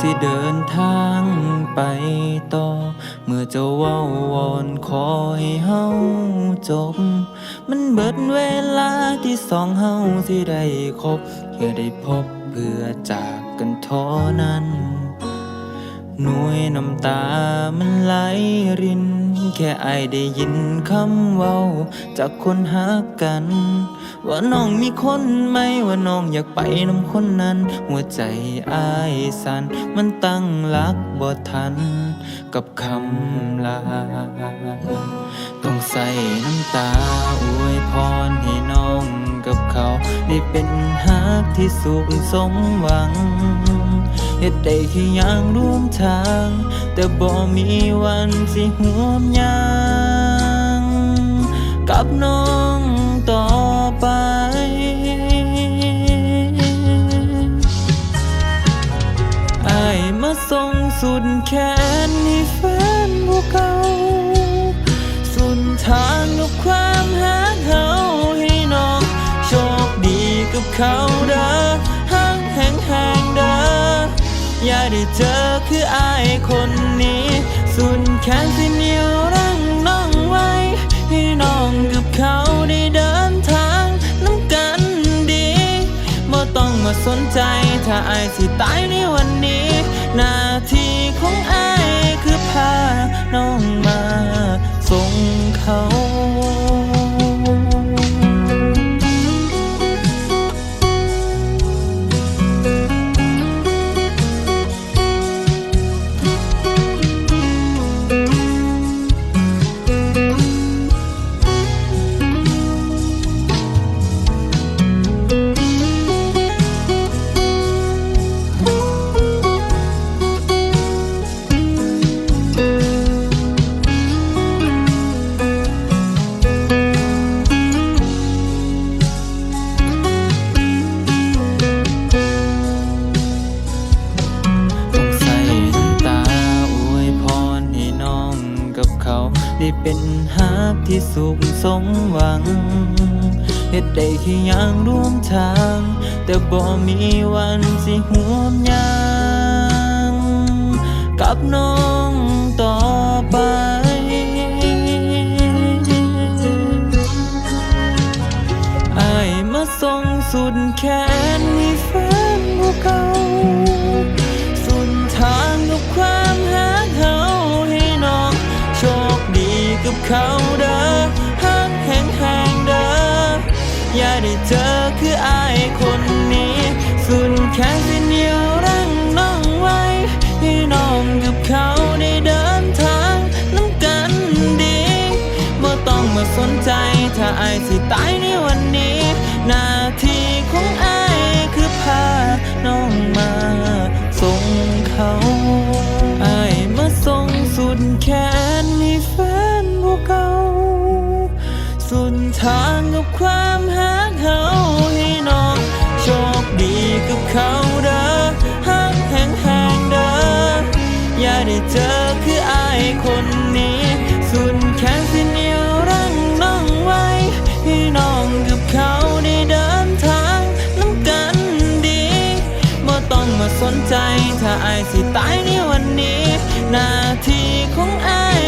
สิเดินทางไปต่อ เมื่อเจ้าเว้าวอนขอให้เฮาจบ มันเบิดเวลาที่สองเฮาสิได้คบเพื่อได้พบเพื่อจากกันท้อนั้น หน่วยน้ำตามันไหลริน แค่อายได้ยินคำเว้า จากคนหักกัน ว่าน้องมีคนไหมว่าน้องอยากไปนำคนนั้น หัวใจอายสั่นมันตั้งหลักบ่ทัน กับคำลา ต้องใส่น้ำตาอวยพรให้น้องกับเขา ได้เป็นฮักที่สุขสมหวัง เฮ็ดได้แค่อย่างร่วมทาง แต่บ่มีวันสิห่วมยางกับน้องต่อไปไอายมาส่งสุดแขนให้แฟนผู้เก่าสุดทางกับความหาเขาให้น้องโชคดีกับเขาเด้อ อยากได้เจอคืออายคนนี้ สุดแขนสิเนียว ได้เป็นฮักที่สุขสมหวังเฮ็ดได้แค่อย่างร่วมทาง แต่บ่มีวันสิห่วมยางกับน้องต่อไปอายมาส่งสุดแขนให้แฟนผู้เก่าสุดทางกับความ เขาเด้อห้างแห่งแห่งเด้ออย่าได้เจอคืออายคนนี้ สุดแค่สิเหนียวรังน้องไว้ให้น้องกับเขาได้เดินทางน้ำกันดีบ่ต้องมาสนใจถ้าอายสิตายในวันนี้ หน้าที่ของอายคือพาน้องมาส่งเขาอายมาส่งสุดแขนให้แฟน ทางกับความหาเขาให้น้อง โชคดีกับเขาเด้อห้างแห่งแห่งเด้ออย่าได้เจอคืออายคนนี้ สุดแขนสิเหนียวรั้งน้องไว้ให้น้องกับเขาได้เดินทางน้ำกันดีบ่ต้องมาสนใจถ้าอายสิตายในวันนี้ หน้าที่ของอาย